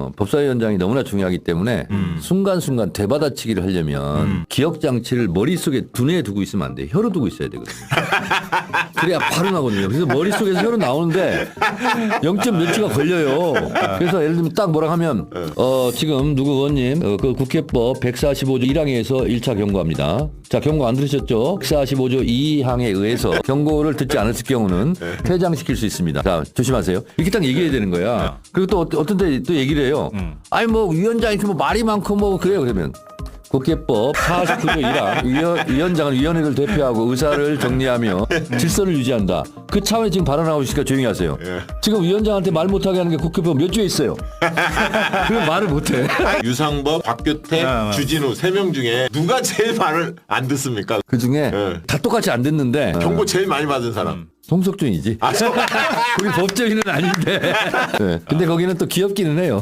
어, 법사위원장이 너무나 중요하기 때문에 음. 순간순간 되받아치기를 하려면 기억 장치를 머릿속에 두뇌에 두고 있으면 안 돼. 혀로 두고 있어야 되거든요. 그래야 바로 나거든요. 그래서 머릿속에서 혀로 나오는데 0점 몇치가 걸려요. 그래서 예를 들면 딱 뭐라 하면 어, 지금 누구 의원님 어, 그 국회법 145조 1항에서 1차 경고합니다. 자, 경고 안 들으셨죠? 145조 2항에 의해서 경고를 듣지 않았을 경우는 퇴장시킬 수 있습니다. 자, 조심하세요. 이렇게 딱 얘기해야 되는 거야. 그리고 또 어- 어떤 때또 얘기를 해요. 아니 뭐 위원장이 뭐 말이 많고 뭐 그래요. 그러면 국회법 49조 1항 위원, 위원장은 위원회를 대표하고 의사를 정리하며 질서를 유지한다. 그 차원에 지금 발언하고 있으니까 조용히 하세요. 지금 위원장한테 말 못하게 하는 게 국회법 몇 조에 있어요. 그럼 말을 못해. 유상법, 박규태, 아, 주진우 세 명 중에 누가 제일 말을 안 듣습니까? 그 중에 네. 다 똑같이 안 듣는데 경고 제일 많이 받은 사람. 송석준이지. 아, 저- 우리 법조인은 아닌데. 네. 근데 거기는 또 귀엽기는 해요.